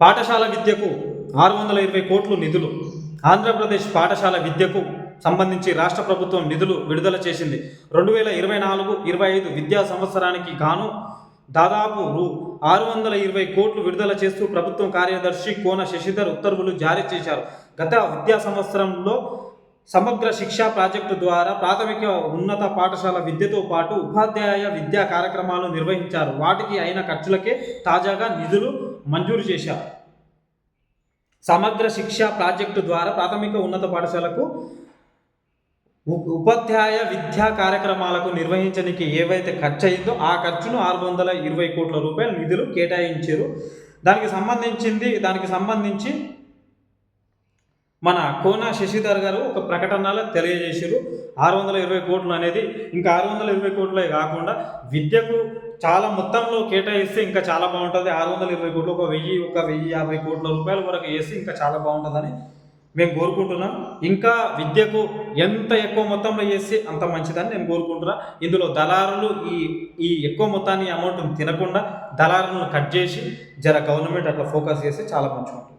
పాఠశాల విద్యకు ఆరు వందల ఇరవై కోట్లు నిధులు. ఆంధ్రప్రదేశ్ పాఠశాల విద్యకు సంబంధించి రాష్ట్ర ప్రభుత్వం నిధులు విడుదల చేసింది. రెండు వేల ఇరవై నాలుగు ఇరవై ఐదు విద్యా సంవత్సరానికి గాను దాదాపు రూ. ఆరు వందల ఇరవై కోట్లు విడుదల చేస్తూ ప్రభుత్వం కార్యదర్శి కోన శశిధర్ ఉత్తర్వులు జారీ చేశారు. గత విద్యా సంవత్సరంలో సమగ్ర శిక్షా ప్రాజెక్టు ద్వారా ప్రాథమిక ఉన్నత పాఠశాల విద్యతో పాటు ఉపాధ్యాయ విద్యా కార్యక్రమాలు నిర్వహించారు. వాటికి అయిన ఖర్చులకే తాజాగా నిధులు మంజూరు చేశారు. సమగ్ర శిక్షా ప్రాజెక్టు ద్వారా ప్రాథమిక ఉన్నత పాఠశాలకు ఉపాధ్యాయ విద్యా కార్యక్రమాలకు నిర్వహించడానికి ఏవైతే ఖర్చు అయిందో ఆ ఖర్చును ఆరు వందల ఇరవై కోట్ల రూపాయల నిధులు కేటాయించారు. దానికి సంబంధించింది దానికి సంబంధించి మన కోన శశిధర్ గారు ఒక ప్రకటనలో తెలియజేశారు. ఆరు వందల ఇరవై కోట్లు అనేది ఇంకా ఆరు వందల ఇరవై కోట్లే కాకుండా విద్యకు చాలా మొత్తంలో కేటాయిస్తే ఇంకా చాలా బాగుంటుంది. ఆరు వందల ఇరవై కోట్లు ఒక వెయ్యి ఒక వెయ్యి యాభై కోట్ల రూపాయల వరకు వేసి ఇంకా చాలా బాగుంటుందని మేము కోరుకుంటున్నాం. ఇంకా విద్యకు ఎంత ఎక్కువ మొత్తంలో చేస్తే అంత మంచిదని నేను కోరుకుంటున్నా. ఇందులో దళారులు ఈ ఈ ఎక్కువ మొత్తాన్ని అమౌంట్ తినకుండా దళారులను కట్ చేసి జర గవర్నమెంట్ అట్లా ఫోకస్ చేస్తే చాలా మంచిగా ఉంటుంది.